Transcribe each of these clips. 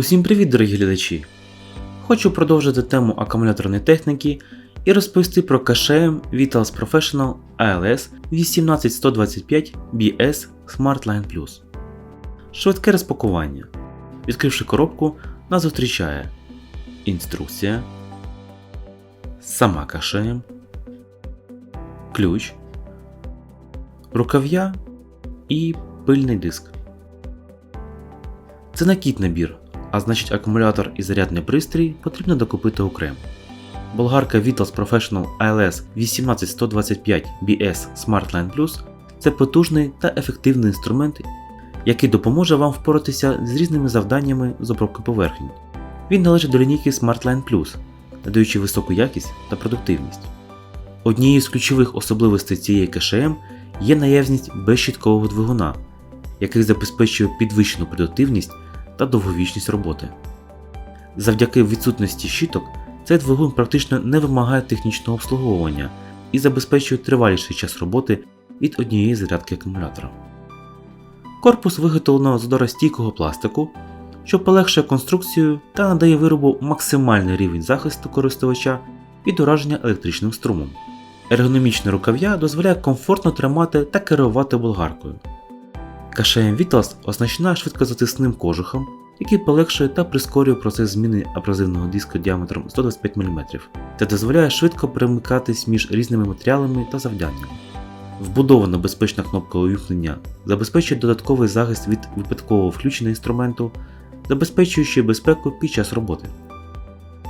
Усім привіт, дорогі глядачі! Хочу продовжити тему акумуляторної техніки і розповісти про KSM Vitals Professional ALS 18125 BS SmartLine Plus. Швидке розпакування. Відкривши коробку, нас зустрічає інструкція, сама KSM, ключ, рукав'я і пильний диск. Це не кіт набір, а значить акумулятор і зарядний пристрій потрібно докупити окремо. Болгарка Vitals Professional ALS 18125 BS SmartLine Plus це потужний та ефективний інструмент, який допоможе вам впоратися з різними завданнями з обробки поверхень. Він належить до лінійки SmartLine Plus, надаючи високу якість та продуктивність. Однією з ключових особливостей цієї КШМ є наявність безщіткового двигуна, який забезпечує підвищену продуктивність та довговічність роботи. Завдяки відсутності щиток цей двигун практично не вимагає технічного обслуговування і забезпечує триваліший час роботи від однієї зарядки акумулятора. Корпус виготовлено з доростійкого пластику, що полегшує конструкцію та надає виробу максимальний рівень захисту користувача від ураження електричним струмом. Ергономічне рукав'я дозволяє комфортно тримати та керувати болгаркою. KSM Vitals оснащена швидкозатисним кожухом, який полегшує та прискорює процес зміни абразивного диску діаметром 125 мм та дозволяє швидко перемикатись між різними матеріалами та завданнями. Вбудована безпечна кнопка увімкнення забезпечує додатковий захист від випадкового включення інструменту, забезпечуючи безпеку під час роботи.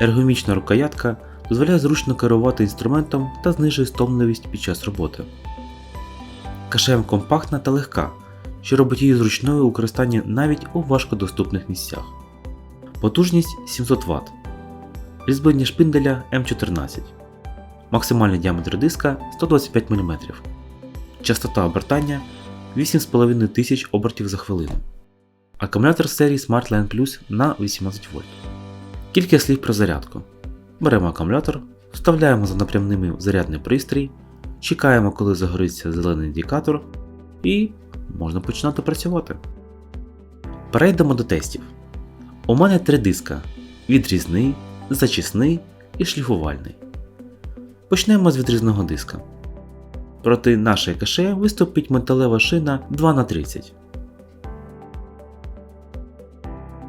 Ергономічна рукоятка дозволяє зручно керувати інструментом та знижує стомливість під час роботи. КШМ компактна та легка, що робить її зручною у використанні навіть у важкодоступних місцях. Потужність 700 Вт. Різьблення шпинделя М14. Максимальний діаметр диска 125 мм. Частота обертання 8500 обертів за хвилину. Акумулятор серії SmartLine Plus на 18 В. Кілька слів про зарядку. Беремо акумулятор, вставляємо за напрямними зарядний пристрій, чекаємо, коли загориться зелений індикатор, і можна починати працювати. Перейдемо до тестів. У мене три диска: відрізний, зачисний і шліфувальний. Почнемо з відрізного диска. Проти нашої каше виступить металева шина 2х30.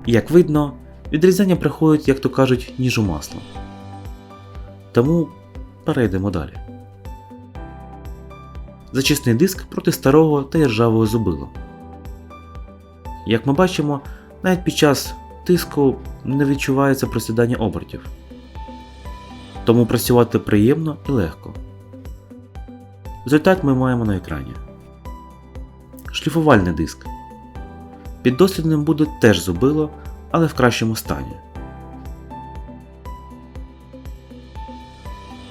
Як видно, відрізання приходить, як то кажуть, ніж у масло. Тому перейдемо далі. Зачисний диск проти старого та іржавого зубила. Як ми бачимо, навіть під час тиску не відчувається просідання обертів. Тому працювати приємно і легко. Результат ми маємо на екрані. Шліфувальний диск. Піддослідним буде теж зубило, але в кращому стані.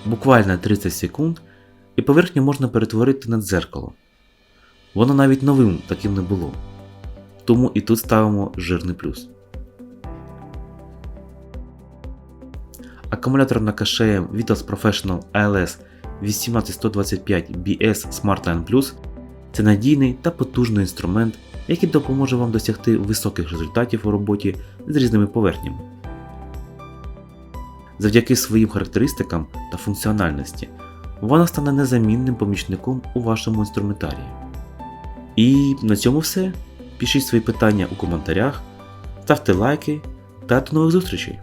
Буквально 30 секунд і поверхню можна перетворити на дзеркало. Воно навіть новим таким не було. Тому і тут ставимо жирний плюс. Акумулятор на каше Vitals Professional ALS 18125 BS SmartLine Plus це надійний та потужний інструмент, який допоможе вам досягти високих результатів у роботі з різними поверхнями. Завдяки своїм характеристикам та функціональності вона стане незамінним помічником у вашому інструментарії. І на цьому все. Пишіть свої питання у коментарях, ставте лайки та до нових зустрічей!